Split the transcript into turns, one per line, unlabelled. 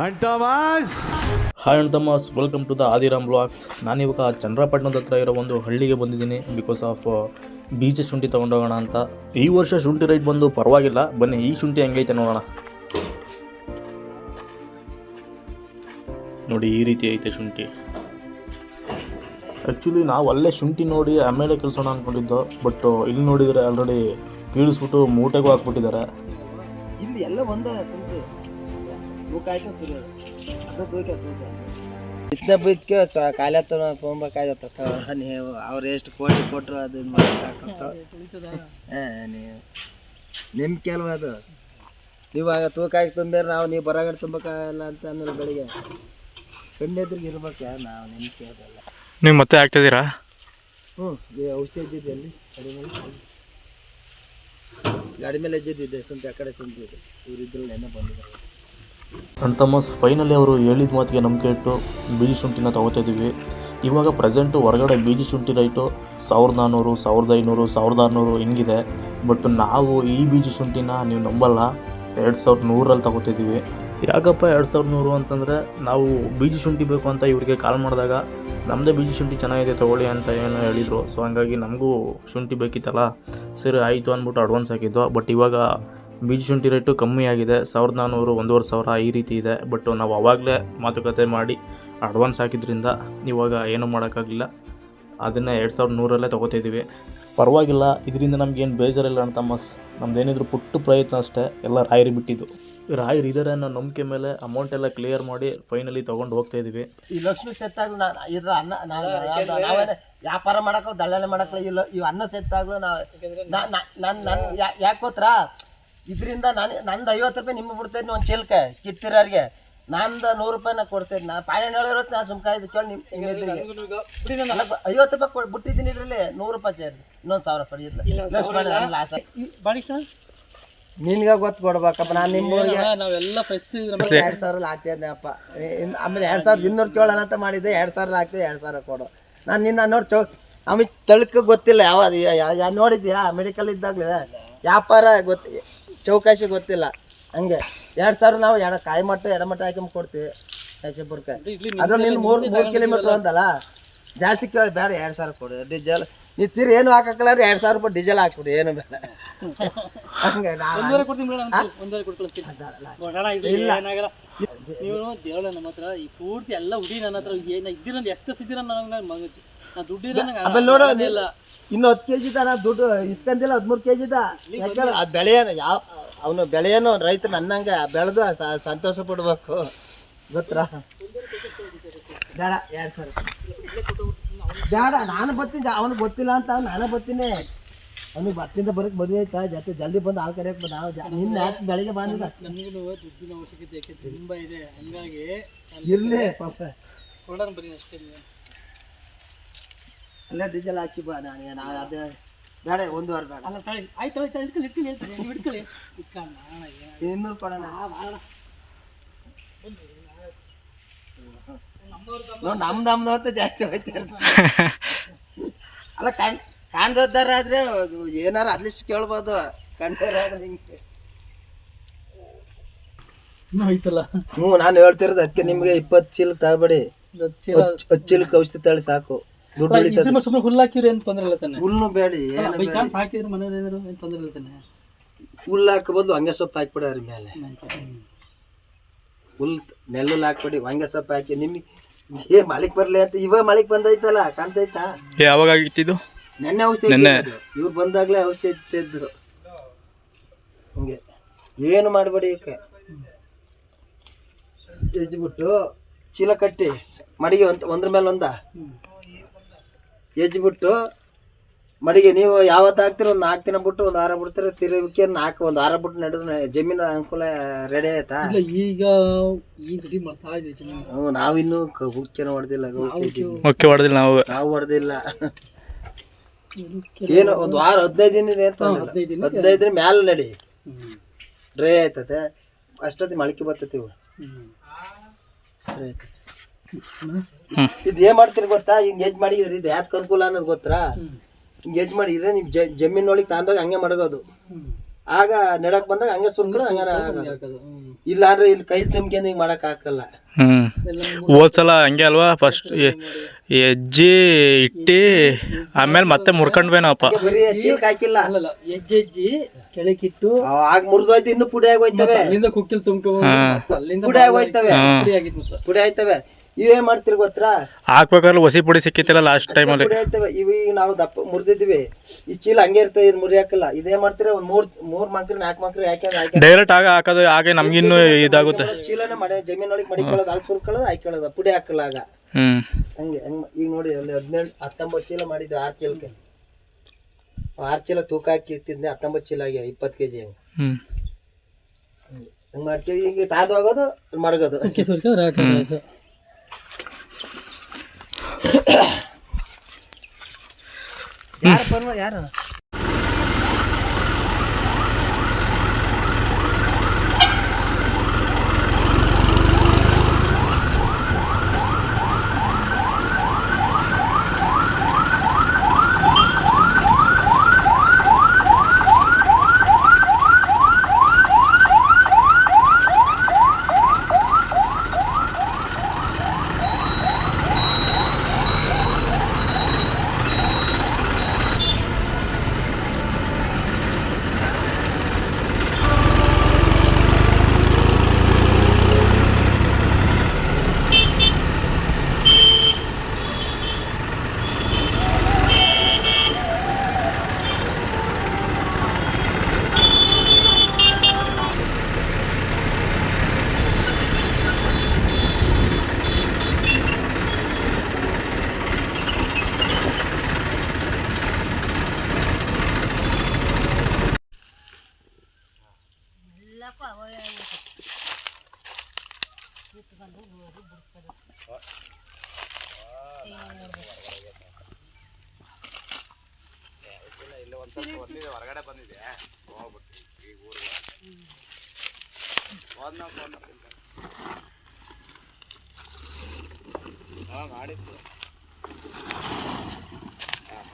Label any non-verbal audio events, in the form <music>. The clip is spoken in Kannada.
And Thomas
hi and Thomas welcome to the Adiram vlogs ನಾನಿವಾಗ ಚಂದ್ರಪಟ್ಟಣದ ಹತ್ರ ಇರೋ ಒಂದು ಹಳ್ಳಿಗೆ ಬಂದಿದ್ದೀನಿ ಬಿಕಾಸ್ ಆಫ್ ಬೀಜ ಶುಂಠಿ ತೊಗೊಂಡೋಗೋಣ ಅಂತ. ಈ ವರ್ಷ ಶುಂಠಿ ರೈಟ್ ಬಂದು ಪರವಾಗಿಲ್ಲ. ಬನ್ನಿ ಈ ಶುಂಠಿ ಹೆಂಗೈತೆ ನೋಡೋಣ. ನೋಡಿ ಈ ರೀತಿ ಐತೆ ಶುಂಠಿ. ಆ್ಯಕ್ಚುಲಿ ನಾವು ಅಲ್ಲೇ ಶುಂಠಿ ನೋಡಿ ಆಮೇಲೆ ಕೆಲಸೋಣ ಅಂದ್ಕೊಂಡಿದ್ದು ಬಟ್ ಇಲ್ಲಿ ನೋಡಿದರೆ ಆಲ್ರೆಡಿ ಕೀಳಿಸ್ಬಿಟ್ಟು ಮೂಟೆಗೂ ಹಾಕ್ಬಿಟ್ಟಿದ್ದಾರೆ.
ಇಲ್ಲಿ ಎಲ್ಲ ಒಂದೇ ಸ್ವಲ್ಪ ಇದ್ದ ಬಿದ್ಕೆ ಸ ಕಾಲ ತೊಗೊಬೇಕಾಗತ್ತ ನೀವು ಅವ್ರು ಎಷ್ಟು ಕೋಟಿ ಕೊಟ್ಟರು ಅದು ಮಾಡಕ್ಕಾಗತ್ತ ನೀವು ನಿಮ್ಮ ಕೆಲವು ಅದು. ನೀವಾಗ ತೂಕ ತುಂಬಿರ ನಾವು ನೀವು ಬರಗಡೆ ತುಂಬಕ್ಕಾಗಲ್ಲ ಅಂತ ಅನ್ನೋದು ಬೆಳಿಗ್ಗೆ ಕಣ್ಣೆದ್ರಿಗೆ ಇರ್ಬೇಕು ನಾವು ನಿಮ್ಮ ಕೇಳಲ್ಲ
ನೀವು ಮತ್ತೆ ಆಗ್ತಿದ್ದೀರಾ
ಹ್ಞೂ ಔಷಧಿ ಎಜ್ಜಿದ್ದೆ ಅಲ್ಲಿ ಗಾಡಿ ಮೇಲೆ? ಗಾಡಿ ಮೇಲೆ ಎಜ್ಜಿದ್ದಿದ್ದೆ ಸುಂಟ ಆ ಕಡೆ ಸುಂಟಿದೆ ಇವ್ರು ನೆನ್ನೆ ಬಂದಿದ್ದಾರೆ.
ನನ್ನ ತಮ್ಮಸ್ ಫೈನಲಿ ಅವರು ಹೇಳಿದ ಮಾತಿಗೆ ನಂಬಿಕೆ ಇಟ್ಟು ಬೀಜಿ ಶುಂಠಿನ ತೊಗೋತಾ ಇದ್ದೀವಿ. ಇವಾಗ ಪ್ರೆಸೆಂಟು ಹೊರಗಡೆ ಬೀಜಿ ಶುಂಠಿ ರೈಟು ಸಾವಿರದ ನಾನ್ನೂರು ಸಾವಿರದ ಐನೂರು, ಸಾವಿರದ ಆರುನೂರು ಹಿಂಗಿದೆ. ಬಟ್ ನಾವು ಈ ಬೀಜಿ ಶುಂಠಿನ ನೀವು ನಂಬಲ್ಲ. ಎರಡು ಸಾವಿರದ ನೂರಲ್ಲಿ ತಗೋತಿದ್ದೀವಿ ಯಾಕಪ್ಪ ಎರಡು ಸಾವಿರದ ನೂರು ಅಂತಂದರೆ ನಾವು ಬೀಜಿ ಶುಂಠಿ ಬೇಕು ಅಂತ ಇವರಿಗೆ ಕಾಲ್ ಮಾಡಿದಾಗ ನಮ್ಮದೇ ಬೀಜಿ ಶುಂಠಿ ಚೆನ್ನಾಗಿದೆ ತೊಗೊಳ್ಳಿ ಅಂತ ಏನೋ ಹೇಳಿದರು. ಸೊ ಹಂಗಾಗಿ ನಮಗೂ ಶುಂಠಿ ಬೇಕಿತ್ತಲ್ಲ. ಸರಿ, ಆಯಿತು ಅಂದ್ಬಿಟ್ಟು ಅಡ್ವಾನ್ಸ್ ಹಾಕಿದ್ದು. ಬಟ್ ಇವಾಗ ಬೀಜ ಶುಂಠಿ ರೇಟು ಕಮ್ಮಿ ಆಗಿದೆ. ಸಾವಿರದ ನಾನ್ನೂರು ಒಂದೂವರೆ ಸಾವಿರ ಈ ರೀತಿ ಇದೆ. ಬಟ್ ನಾವು ಅವಾಗಲೇ ಮಾತುಕತೆ ಮಾಡಿ ಅಡ್ವಾನ್ಸ್ ಹಾಕಿದ್ರಿಂದ ಇವಾಗ ಏನೂ ಮಾಡೋಕ್ಕಾಗಲಿಲ್ಲ. ಅದನ್ನು ಎರಡು ಸಾವಿರದ ನೂರಲ್ಲೇ ತೊಗೋತಿದ್ದೀವಿ ಪರವಾಗಿಲ್ಲ, ಇದರಿಂದ ನಮಗೇನು ಬೇಜಾರಿಲ್ಲ ಅಂತ ಮಸ್ ನಮ್ದೇನಿದ್ರು ಪುಟ್ಟ ಪ್ರಯತ್ನ ಅಷ್ಟೇ. ಎಲ್ಲ ರಾಯರಿ ಬಿಟ್ಟಿದ್ದು. ರಾಯರು ಇದ್ದಾರೆ ಅನ್ನೋ ನಂಬಿಕೆ ಮೇಲೆ ಅಮೌಂಟ್ ಎಲ್ಲ ಕ್ಲಿಯರ್ ಮಾಡಿ ಫೈನಲಿ ತೊಗೊಂಡು ಹೋಗ್ತಾ ಇದೀವಿ
ಈ ಲಕ್ಷ್ಮಿ ಸೆತ್ತಾಗ್ಲು ಇದ್ರ ಅನ್ನ ವ್ಯಾಪಾರ ಮಾಡಕ್ಕೆ ದಳ್ಳಾಳಿ ಮಾಡಕ್ಕಲ್ಲ ಇಲ್ಲ. ಇವು ಅನ್ನ ಸೆತ್ತಾಗ್ಲು ನಾವು ನಾನು ನನ್ನ ಯಾಕೆ ಇದರಿಂದ ನಾನು ನಂದು ಐವತ್ತು ರೂಪಾಯಿ ನಿಮ್ಗೆ ಬಿಡ್ತೇನೆ ಒಂದು ಚಿಲ್ಕ ಕಿತ್ತಿರೋರಿಗೆ. ನಂದು ನೂರು ರೂಪಾಯಿ ನಾ ಕೊಡ್ತೇನೆ ನಾನು ಪಾಯಣ ಹೇಳಿರೋದು ನಾನು ಸುಮ್ಕಾಯ್ ಕೇಳಿ ನಿಮ್ಮ ಐವತ್ತು ರೂಪಾಯಿ ಕೊಡ್ ಬಿಟ್ಟಿದ್ದೀನಿ ಇದರಲ್ಲಿ ನೂರು ರೂಪಾಯಿ ಸೇರಿ ಇನ್ನೊಂದು ಸಾವಿರ ರೂಪಾಯಿ ಲಾಸ್ ನಿನ್ಗೆ ಗೊತ್ತು ಕೊಡ್ಬೇಕಪ್ಪ ನಾನು ನಿಮ್ಮೂರಿಗೆ
ನಾವೆಲ್ಲ ಫಸ್ಟ್
ಎರಡು ಸಾವಿರ ಹಾಕ್ತಿದ್ದೆಪ್ಪ ಆಮೇಲೆ ಎರಡು ಸಾವಿರದ ಇನ್ನೂರು ಕೇಳೋಣ ಅಂತ ಮಾಡಿದ್ದೆ. ಎರಡು ಸಾವಿರ ಹಾಕ್ತಿದ್ದೆ ಎರಡು ಸಾವಿರ ಕೊಡು. ನಾನು ನಿನ್ನ ನೋಡಿ ಚೌ ಆಮೇಲೆ ತಳ್ಕ ಗೊತ್ತಿಲ್ಲ ಯಾವ ಯಾವ ನೋಡಿದ್ಯಾ ಮೆಡಿಕಲ್ ಇದ್ದಾಗಲೇ. ವ್ಯಾಪಾರ ಗೊತ್ತು ಚೌಕಾಶಿ ಗೊತ್ತಿಲ್ಲ. ಹಂಗೆ. ಎರಡು ಸಾವಿರ ನಾವು ಎಡ ಕಾಯಿ ಮಟ್ಟ ಎಡಮಟ್ಟ ಹಾಕಿ ಕೊಡ್ತೀವಿ. ಕಾಶಿಪುರಕ್ಕೆ ಅದ್ರ ನೀನು ಮೂರು ಮೂರು ಕಿಲೋಮೀಟ್ರ್ ಅಂತಲ್ಲ ಜಾಸ್ತಿ ಕೇಳಿ ಬೇರೆ ಎರಡು ಸಾವಿರ ಕೊಡು. ಡೀಸೆಲ್. ನೀ ತಿರು ಏನು ಹಾಕಕ್ಕಲ್ಲ ಅಂದ್ರೆ ಎರಡು ಸಾವಿರ ರೂಪಾಯಿ ಡೀಸೆಲ್ ಹಾಕ್ಬಿಡಿ ಏನು ಬೇಡ. ಹಂಗೆ
ಏನಾಗಲ್ಲ. ನೀವು ದೇವಳ ನಮ್ಮ ಹತ್ರ ಈ ಪೂರ್ತಿ ಎಲ್ಲ ಉಡಿ ನನ್ನ ಹತ್ರ ಏನ ಇದ್ದೀರ ಎಷ್ಟು ಇದ್ದೀರ ನನಗೆ ನಾನು ಮಗ. ನಾ ದುಡ್ಡಿರ
ಆಮೇಲೆ ನೋಡು ಇನ್ನು ಹತ್ತು ಕೆ ಜಿ ತಾನ ದುಡ್ಡು ಇಸ್ಕಂದಿಲ್ಲ ಹದಿಮೂರು ಕೆ ಜಿದ ಯಾಕಂದ್ರೆ ಅದು ಬೆಳೆಯನ ಯಾವ ಅವನು ಬೆಳೆಯನು ರೈತ ನನ್ನಂಗೆ ಬೆಳೆದು ಸಂತೋಷ ಪಡ್ಬೇಕು. ಗೊತ್ತಾ? ಬೇಡ ಎರಡು ಸಾವಿರ ಬೇಡ ನಾನು ಬರ್ತೀನಿ ಅವನು ಗೊತ್ತಿಲ್ಲ ಅಂತ ನಾನು ಬರ್ತೀನಿ. ಅವನಿಗೆ ಬರ್ತಿಂದ ಬರಕ್ಕೆ ಮದುವೆ ಆಯ್ತಾ? ಜೊತೆ ಜಲ್ದಿ ಬಂದು ಆಳು ಕರೆಯಕ್ಕೆ ಬಂದ. ನಾವು ನಿನ್ನ ಯಾಕೆ ಬೆಳಿಗ್ಗೆ ಬಂದಿಲ್ಲ
ನಮಗೂ ದುಡ್ಡಿನ ಅವಶ್ಯಕತೆ ಯಾಕೆ ತುಂಬಾ ಇದೆ. ಹಂಗಾಗಿ
ಇರಲಿ ಪಾಪ.
ಕೊಡೋಣ ಬರೀ ಅಷ್ಟೇ
ಅಲ್ಲೇ ಡೀಸೆಲ್ ಹಾಕಿ ಬಾ ನಾನು ನಾನು ಅದೇ ಬೇಡ ಒಂದು ವಾರ ಬೇಡ.
ಅಲ್ಲ ತಳಿ ಆಯ್ತು ಆಯ್ತು ನೀವು
ಇನ್ನೂರು ಕೊಡೋಣ. ನೋಡ್ ನಮ್ದು ನಮ್ದು ಅಂತ ಜಾಸ್ತಿ ಹೋಯ್ತಾ ಇರ್ತದೆ. <laughs> ಅಲ್ಲ ಕಣ್ ಕಾಣ್ದಾರಾದ್ರೆ ಆದ್ರೆ ಅದು ಏನಾರ ಅಟ್ಲೀಸ್ಟ್ ಕೇಳ್ಬೋದು. ಕಂಡಾರ ಹಿಂಗೆ.
ಐತಲ್ಲ
ಹ್ಞೂ ನಾನು ಹೇಳ್ತಿರೋದು ಅದಕ್ಕೆ ನಿಮಗೆ ಇಪ್ಪತ್ತು ಚೀಲ ತಗಬೇಡಿ. ಹತ್ತು ಚೀಲಕ್ಕೆ ಔಷಧಿ ತಳಿ ಸಾಕು. ದುಡ್ಡು ಉಳಿತದೆ
ಇದ್ರ ಮೇಲೆ ಸುಮ್ಮನೆ ಹುಲ್ಲು ಹಾಕಿರಿ ಏನು ತೊಂದರೆ ಇಲ್ಲ ತಾನೆ?
ಹುಲ್ಲು ಬೇಡಿ ಏನು
ಬೈ ಚಾನ್ಸ್ ಹಾಕಿದ್ರೆ ಮನೇಲಿ ಏನಾದ್ರು ಏನು ತೊಂದರೆ ಇಲ್ಲ ತಾನೆ?
ಹುಲ್ಲು ಹಾಕಬೋದು ಹಂಗೆ ಸೊಪ್ಪು ಹಾಕಿಬಿಡ್ರಿ ಮೇಲೆ. ಹುಲ್ ನೆಲ್ಲಲ್ಲಿ ಹಾಕ್ಬಿಡಿ ಹಂಗೆ ಸೊಪ್ಪು ಹಾಕಿ. ನಿಮಗೆ ಏ ಮಳಿಗೆ ಬರ್ಲಿ ಅಂತ ಇವಾಗ ಮಳಿಗೆ ಬಂದೈತಲ್ಲ ಕಾಣ್ತೈತಾ?
ಯಾವಾಗ ಆಗಿತ್ತಿದ್ದು
ನೆನ್ನೆ ಔಷಧಿ ಇವ್ರು ಬಂದಾಗ್ಲೇ ಔಷಧಿ ಇತ್ತಿದ್ರು ಹಂಗೆ. ಏನು ಮಾಡಬೇಡಿ ಈಕೆ? ಎಜ್ಬಿಟ್ಟು ಚೀಲ ಕಟ್ಟಿ ಮಡಿಗೆ ಒಂದು ಒಂದ್ರ ಮೇಲೆ ಒಂದ? ಎಜ್ಬಿಟ್ಟು ಮಡಿಗೆ ನೀವು ಯಾವತ್ತು ಹಾಕ್ತೀರ ಒಂದು ನಾಲ್ಕು ದಿನ ಬಿಟ್ಟು ಒಂದು ವಾರ ಬಿಡ್ತೀರ ತಿರುವಿಕೆ ನಾಲ್ಕು ಒಂದು ವಾರ ಬಿಟ್ಟು ನಡೆದ್ರೆ ಜಮೀನು ಅನುಕೂಲ ರೆಡಿ ಆಯ್ತಾ?
ಇಲ್ಲ ಈಗ ಈ ಮಾಡ್ತಾ ಇದ್ದೀವಿ
ಹ್ಞೂ ನಾವಿನ್ನೂ ಹುಚ್ಚನ ಹೊಡೆದಿಲ್ಲ
ಓಕೆ ಹೊಡೆದಿಲ್ಲ ನಾವು.
ನಾವು ಹೊಡೆದಿಲ್ಲ. ಏನು ಒಂದು ವಾರ ಹದಿನೈದು ದಿನ ಇದೆ ಅಂತ
ಹದಿನೈದು
ದಿನ ಮ್ಯಾಲ ನಡಿ.
ಹ್ಮ್.
ಡ್ರೈ ಆಯ್ತತೆ. ಅಷ್ಟೊತ್ತಿ ಮಳಕೆ ಬರ್ತೈತಿ ಇವು. ಡ್ರೈ ಆಯ್ತತೆ. ಇದು ಏನ್ ಮಾಡ್ತೀರಿ ಗೊತ್ತಾ? ಹಿಂಗ್ ಎಜ್ ಮಾಡಿದ್ರಿ ಇದು ಯಾಕೆ ಅನುಕೂಲ ಅನ್ನೋದು ಗೊತ್ತಾ? ಹಿಂಗ್ ಎಜ್ ಮಾಡಿದ್ರೆ ಜಮೀನ್ ಒಳಗೆ ತಂದಾಗ ಹಂಗೆ ಮಡಗೋದು. ಆಗ ನೆಡಕ್ ಬಂದಾಗ ಹಂಗೆ ಸುರ್ಕೊಂಡು ಹಂಗ
ಇಲ್ಲ ಅಂದ್ರೆ
ಇಲ್ಲಾಂದ್ರೆ ಇಲ್ಲಿ ಕೈ ತುಂಬ್ಕೊಂಡು ಹಿಂಗೆ ಮಾಡಕ್ ಹಾಕಲ್ಲ
ಹ್ಮ್. ಹೋದ್ಸಲ ಹಂಗೆ ಅಲ್ವಾ? ಫಸ್ಟ್ ಹೆಜ್ಜೆ ಇಟ್ಟಿ ಆಮೇಲೆ ಮತ್ತೆ ಮುರ್ಕೊಂಡ್ವೇನಪ್ಪ?
ಬರೀ ಚೀಲಕ್ ಹಾಕಿಲ್ಲ.
ಹೆಜ್ಜೆ ಹೆಜ್ಜಿ
ಆಗ ಮುರಿದೋಯ್ತು ಇನ್ನು ಪುಡಿ ಆಗೋಯ್ತವೆ
ಅಲ್ಲಿಂದ ಕುಕ್ಕಿಲ್ ತುಂಬ್ಕೊಂಡು
ಪುಡಿ ಆಗೋಯ್ತವೆ
ಪುಡಿ
ಆಯ್ತವೆ. ಇವೇ ಮಾಡ್ತಿರ್ ಗೊತ್ತಾ?
ಹಾಕ್ಬೇಕಾದ್ರೆ ಹೊಸಿ ಪುಡಿ ಸಿಕ್ಕಿತ್ತಿಲ್ಲ ಲಾಸ್ಟ್ ಟೈಮಲ್ಲಿ
ಪುಡಿ ಆಯ್ತವೆ ಇವು ಈಗ ನಾವು ದಪ್ಪ ಮುರಿದಿದ್ವಿ ಈ ಚೀಲ ಹಂಗೆ ಇರ್ತದೆ ಇದು ಮುರಿ ಹಾಕಲ್ಲ. ಇದೇ ಮಾಡ್ತೀರ ಒಂದ್ ಮೂರ್ ಮೂರ್ ಮಕ್ರಿ ನಾಲ್ಕು ಮಕ್ರಿ ಯಾಕೆ
ಡೈರೆಕ್ಟ್ ಆಗ ಹಾಕೋದು ಹಾಗೆ ನಮ್ಗಿನ್ನು ಇದಾಗುತ್ತೆ.
ಚೀಲನ ಮಾಡಿ ಜಮೀನೊಳಗೆ ಮಡಿಕೊಳ್ಳೋದು ಅಲ್ಲಿ ಸುರ್ಕೊಳ್ಳೋದು ಹಾಕೊಳ್ಳೋದು ಪುಡಿ ಹಾಕಲ್ಲ ಆಗ.
ಹ್ಮ್.
ಹಂಗೆ ಹಂಗೆ ಈಗ ನೋಡಿ ಅಲ್ಲಿ ಹದಿನೇಳು ಹತ್ತೊಂಬತ್ತು ಚೀಲ ಮಾಡಿದ್ವಿ ಆರು ಚೀಲಕ್ಕೆ. ಆರು ಚೀಲ ತೂಕ ಹಾಕಿ ಇತ್ತಿದ್ದೆ ಹತ್ತೊಂಬತ್ತು ಚೀಲ ಆಗ್ಯಾವ ಇಪ್ಪತ್ತು ಕೆ ಜಿ ಹಂಗೆ.
ಹ್ಮ್.
ಹಂಗೆ. ಮಾಡ್ತೀವಿ ಈಗ ತಾದು ಹೋಗೋದು ಮಡಗೋದು.
ಯಾರು ಯಾರು? ಹೊರಗಡೆ
ಬಂದಿದೆ ಹೋಗ್ಬಿಟ್ಟು ಈಗ ಊರಿಗೆ ಹೋದ್ನ ಹಾಂ ಮಾಡಿದ್ದು ಹಾಂ